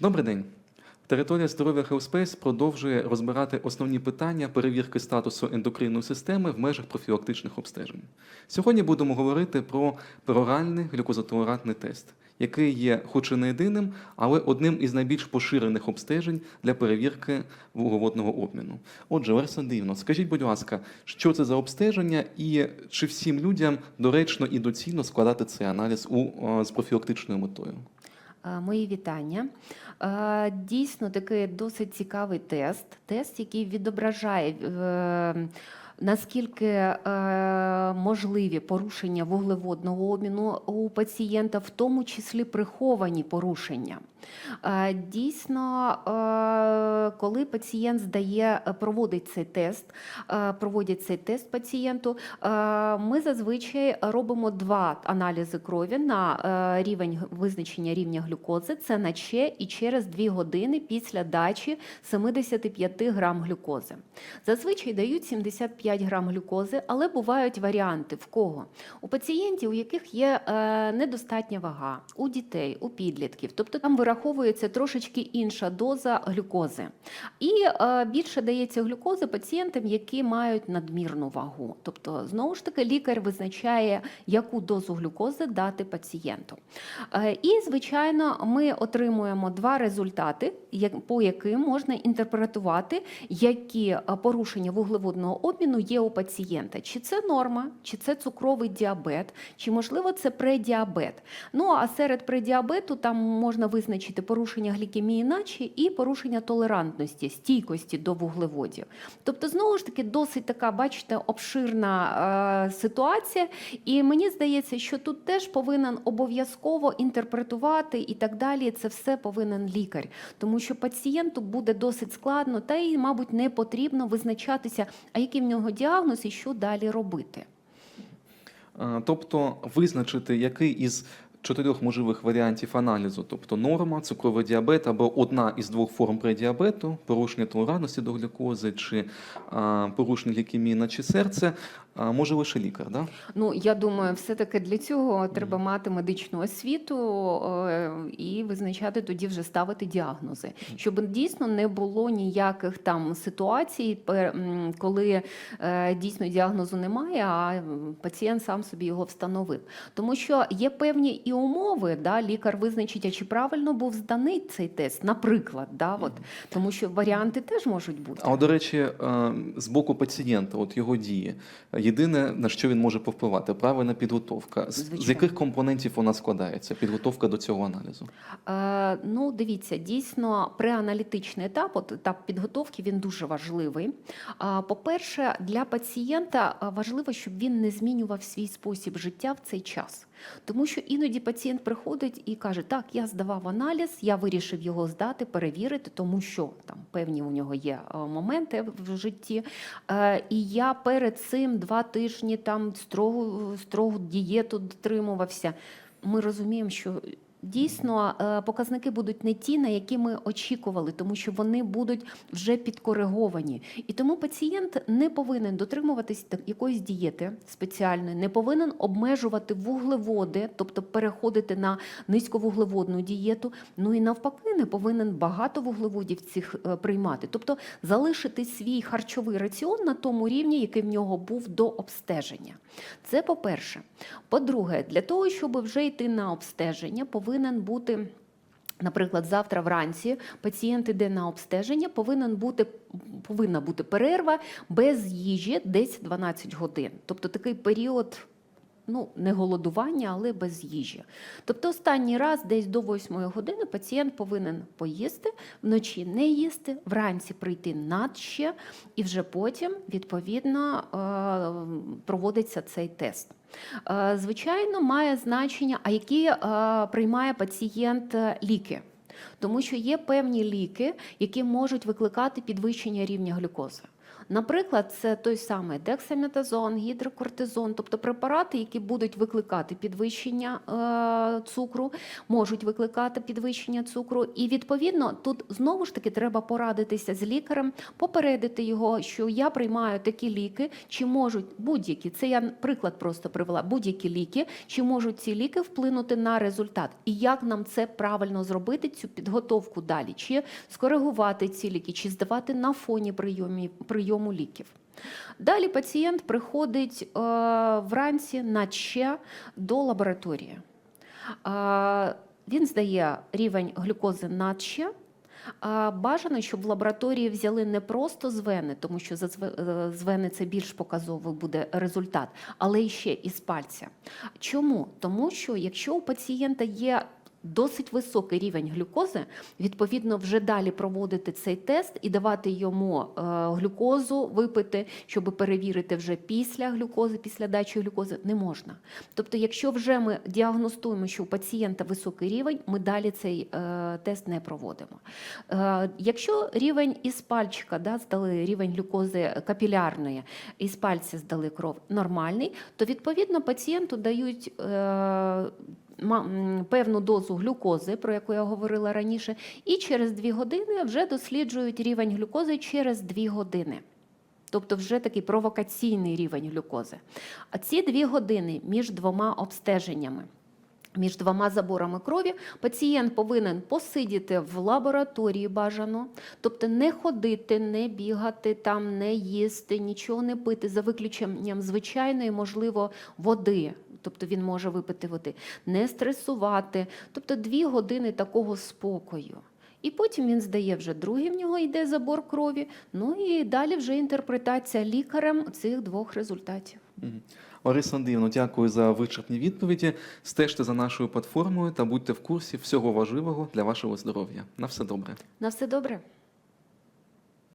Добрий день. Територія здоров'я Healthspace продовжує розбирати основні питання перевірки статусу ендокринної системи в межах профілактичних обстежень. Сьогодні будемо говорити про пероральний глюкозотолерантний тест, який є хоч і не єдиним, але одним із найбільш поширених обстежень для перевірки вуглеводного обміну. Отже, Лариса Дивно, скажіть, будь ласка, що це за обстеження і чи всім людям доречно і доцільно складати цей аналіз у, е, з профілактичною метою? Е, Мої вітання. Е, Дійсно, такий досить цікавий тест. Тест, який відображає. Наскільки е, можливі порушення вуглеводного обміну у пацієнта, в тому числі приховані порушення. Е, Дійсно, е, коли пацієнт здає, е, проводить цей тест, е, проводять цей тест пацієнту, е, ми зазвичай робимо два аналізи крові на е, рівень визначення рівня глюкози. Це на ЧЕ і через 2 години після дачі 75 грам глюкози. Зазвичай дають 75 грам глюкози, але бувають варіанти в кого? У пацієнтів, у яких є е, недостатня вага, у дітей, у підлітків. Тобто там вираховується трошечки інша доза глюкози. І е, більше дається глюкози пацієнтам, які мають надмірну вагу. Тобто, знову ж таки, лікар визначає, яку дозу глюкози дати пацієнту. Е, І, звичайно, ми отримуємо два результати, по яким можна інтерпретувати, які порушення вуглеводного обміну є у пацієнта. Чи це норма, чи це цукровий діабет, чи можливо це предіабет. Ну а серед предіабету там можна визначити порушення глікемії наче і порушення толерантності, стійкості до вуглеводів. Тобто, знову ж таки, досить така, бачите, обширна е, ситуація. І мені здається, що тут теж повинен обов'язково інтерпретувати і так далі. Це все повинен лікар, тому що пацієнту буде досить складно, та й, мабуть, не потрібно визначатися, а який в нього діагноз і що далі робити. Е, Тобто визначити, який із чотирьох можливих варіантів аналізу, тобто норма, цукровий діабет або одна із двох форм предіабету, порушення толерантності до глюкози чи а, порушення глікемії наче серце, а, може лише лікар. Да? Ну, я думаю, все-таки для цього треба мати медичну освіту е, і визначати тоді вже ставити діагнози, щоб дійсно не було ніяких там ситуацій, коли е, дійсно діагнозу немає, а пацієнт сам собі його встановив. Тому що є певні і умови, да, лікар визначить, а чи правильно був зданий цей тест, наприклад, да, от, тому що варіанти теж можуть бути. А до речі, е, з боку пацієнта, от його дії, єдине на що він може повпливати, правильна підготовка. З, з яких компонентів вона складається? Підготовка до цього аналізу? Е, Ну, дивіться, дійсно, преаналітичний етап, от етап підготовки, він дуже важливий. По-перше, для пацієнта важливо, щоб він не змінював свій спосіб життя в цей час. Тому що іноді пацієнт приходить і каже: Так, я здавав аналіз, я вирішив його здати, перевірити, тому що там певні у нього є е, моменти в житті. Е, І я перед цим два тижні там строгу, строгу дієту дотримувався. Ми розуміємо, що Дійсно, е, показники будуть не ті, на які ми очікували, тому що вони будуть вже підкориговані. І тому пацієнт не повинен дотримуватись якоїсь дієти спеціальної, не повинен обмежувати вуглеводи, тобто переходити на низьковуглеводну дієту. Ну і навпаки, не повинен багато вуглеводів цих е, приймати, тобто залишити свій харчовий раціон на тому рівні, який в нього був до обстеження. Це по-перше. По-друге, для того, щоб вже йти на обстеження, повинен бути. Наприклад, завтра вранці пацієнт іде на обстеження, повинен бути, повинна бути перерва без їжі десь 12 годин. Тобто такий період, ну, не голодування, але без їжі. Тобто останній раз десь до 8 години пацієнт повинен поїсти, вночі не їсти, вранці прийти надще, і вже потім, відповідно, е, проводиться цей тест. Е, Звичайно, має значення, а які е, приймає пацієнт ліки. Тому що є певні ліки, які можуть викликати підвищення рівня глюкози. Наприклад, це той самий дексаметазон, гідрокортизон, тобто препарати, які будуть викликати підвищення е, цукру, можуть викликати підвищення цукру. І відповідно тут знову ж таки треба порадитися з лікарем, попередити його, що я приймаю такі ліки, чи можуть будь-які, це я приклад просто привела, будь-які ліки, чи можуть ці ліки вплинути на результат, і як нам це правильно зробити, цю підготовку далі, чи скоригувати ці ліки, чи здавати на фоні прийомі, прийому ліків. Далі пацієнт приходить е, вранці на ЧЕ до лабораторії. Е, він здає рівень глюкози на ЧЕ. А Бажано, щоб в лабораторії взяли не просто з вени, тому що зве- е, з вени це більш показовий буде результат, але і ще із пальця. Чому? Тому що якщо у пацієнта є досить високий рівень глюкози, відповідно, вже далі проводити цей тест і давати йому е, глюкозу випити, щоб перевірити вже після глюкози, після дачі глюкози, не можна. Тобто, якщо вже ми діагностуємо, що у пацієнта високий рівень, ми далі цей е, тест не проводимо. Е, якщо рівень із пальчика да, здали рівень глюкози капілярної, із пальця здали кров нормальний, то відповідно пацієнту дають. Певну дозу глюкози, про яку я говорила раніше, і через 2 години вже досліджують рівень глюкози через 2 години. Тобто вже такий провокаційний рівень глюкози. А ці дві години між двома обстеженнями. Між двома заборами крові пацієнт повинен посидіти в лабораторії бажано, тобто не ходити, не бігати, там не їсти, нічого не пити за виключенням звичайної, можливо, води. Тобто він може випити води, не стресувати, тобто дві години такого спокою. І потім він здає вже другий, в нього йде забор крові. Ну і далі вже інтерпретація лікарем цих двох результатів. Лариса Андріївна, дякую за вичерпні відповіді. Стежте за нашою платформою та будьте в курсі всього важливого для вашого здоров'я. На все добре. На все добре.